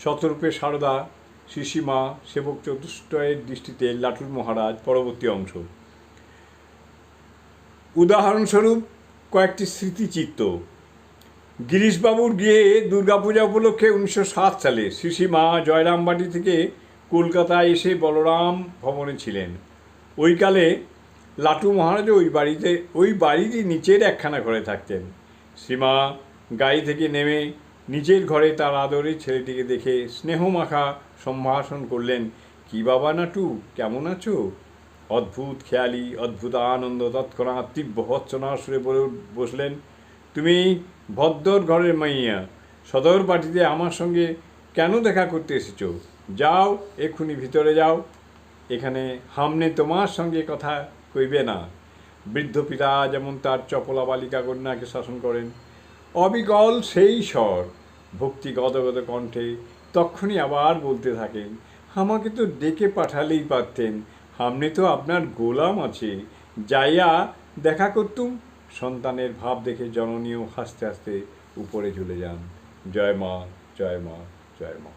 শতরূপে সারদা, শিশিমা, সেবক চতুষ্টয়ের দৃষ্টিতে লাটুর মহারাজ পরবর্তী অংশ। উদাহরণস্বরূপ, কয়েকটি স্মৃতিচিত্ত। গিরিশবাবুর গিয়ে দুর্গাপূজা উপলক্ষে উনিশশো সাত সালে শিশিমা জয়রামবাটি থেকে কলকাতায় এসে বলরাম ভবনে ছিলেন। ওইকালে লাটু মহারাজ ওই বাড়িতে, ওই বাড়িরই নিচের একখানা ঘরে থাকতেন। সীমা গাড়ি থেকে নেমে নিজের ঘরে তার আদরের ছেলেটিকে দেখে স্নেহমাখা সম্ভাষণ করলেন, কি বাবা নাটু, কেমন আছো? অদ্ভুত খেয়ালি, অদ্ভুত আনন্দ, তৎক্ষণাৎ তীব্র ভৎসনা সুরে বলে বসলেন, তুমি ভদ্দর ঘরের মাইয়া, সদর পার্টিতে আমার সঙ্গে কেন দেখা করতে এসেছ? যাও, এক্ষুনি ভিতরে যাও। এখানে হামনে তোমার সঙ্গে কথা কইবে না। বৃদ্ধ পিতা যেমন তার চপলা বালিকা কন্যাকে শাসন করেন অবিকল সেই স্বর। ভক্তি গদগদ কণ্ঠে তক্ষুনি আবার বলতে থাকেন, আমাকে তো ডেকে পাঠালেই পারতেন, সামনে তো আপনার গোলাম আছে, যাইয়া দেখা করতুম। সন্তানের ভাব দেখে জননীয় হাসতে হাসতে উপরে চলে যান। জয় মা জয় মা জয় মা।